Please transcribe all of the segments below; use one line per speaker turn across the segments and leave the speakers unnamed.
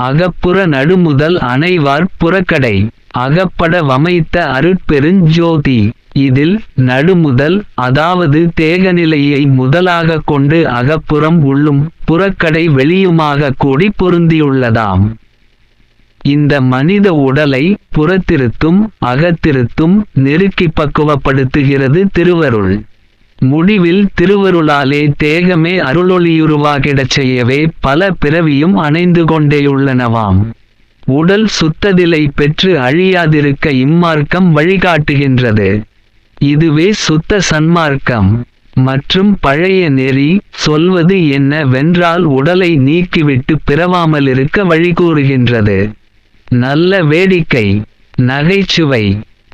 அகப்புற நடுமுதல் அணைவார் புறக்கடை. அகப்பட வமைத்த அருட்பெருஞ்சோதி. இதில் நடுமுதல் அதாவது தேகநிலையை முதலாக கொண்டு அகப்புறம் உள்ளும் புறக்கடை வெளியுமாக கூடி பொருந்தியுள்ளதாம். இந்த மனித உடலை புறத்திருத்தும் அகத்திருத்தும் நெருக்கி பக்குவப்படுத்துகிறது திருவருள். முடிவில் திருவருளாலே தேகமே அருளொளியுருவாகிடச் செய்யவே பல பிறவியும் அணைந்து கொண்டேயுள்ளனவாம். உடல் சுத்ததிலை பெற்று அழியாதிருக்க இம்மார்க்கம் வழிகாட்டுகின்றது. இதுவே சுத்த சன்மார்க்கம். மற்றும் பழைய நெறி சொல்வது என்னவென்றால் உடலை நீக்கிவிட்டு பிறவாமலிருக்க வழிகூறுகின்றது நல்ல வேடிக்கை நகைச்சுவை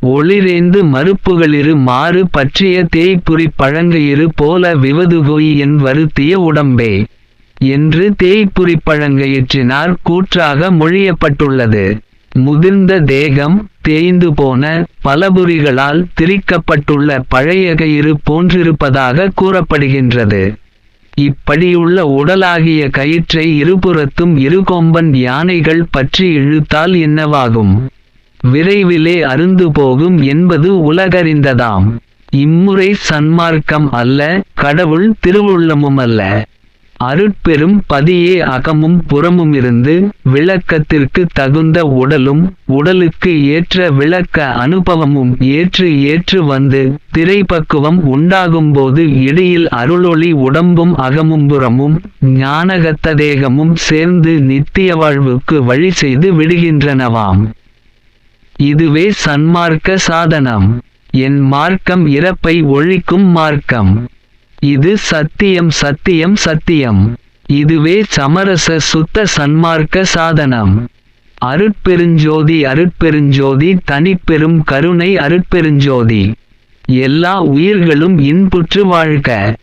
ஒளிரேந்து மறுப்புகளிரு மாறு பற்றிய தேய்ப்புரி பழங்கையிரு போல விவதுகோய் என் வருத்திய உடம்பே என்று தேய்ப்புரி பழங்கையிற்றினார் கூற்றாக மொழியப்பட்டுள்ளது. முதிர்ந்த தேகம் தேய்ந்து போன பலபுரிகளால் திரிக்கப்பட்டுள்ள பழைய கயிறு போன்றிருப்பதாக கூறப்படுகின்றது. இப்படியுள்ள உடலாகிய கயிற்றை இருபுறத்தும் இருகொம்பன் யானைகள் பற்றி இழுத்தால் என்னவாகும்? விரைவிலே அருந்து போகும் என்பது உலகறிந்ததாம். இம்முறை சன்மார்க்கம் அல்ல கடவுள் திருவுள்ளமும் அல்ல. அருட்பெரும் பதியே அகமும் புறமும் இருந்து விளக்கத்திற்கு தகுந்த உடலும் உடலுக்கு ஏற்ற விளக்க அனுபவமும் ஏற்று ஏற்று வந்து திரைப்பக்குவம் உண்டாகும்போது இடையில் அருளொளி உடம்பும் அகமும் புறமும் ஞானகத்த தேகமும் சேர்ந்து நித்திய வாழ்வுக்கு வழி செய்து விடுகின்றனவாம். இதுவே சன்மார்க்க சாதனம். என் மார்க்கம் இறப்பை ஒழிக்கும் மார்க்கம். இது சத்தியம் சத்தியம் சத்தியம். இதுவே சமரச சுத்த சன்மார்க்க சாதனம். அருட்பெருஞ்சோதி அருட்பெருஞ்சோதி தனிப்பெரும் கருணை அருட்பெருஞ்சோதி. எல்லா உயிர்களும் இன்புற்று வாழ்க.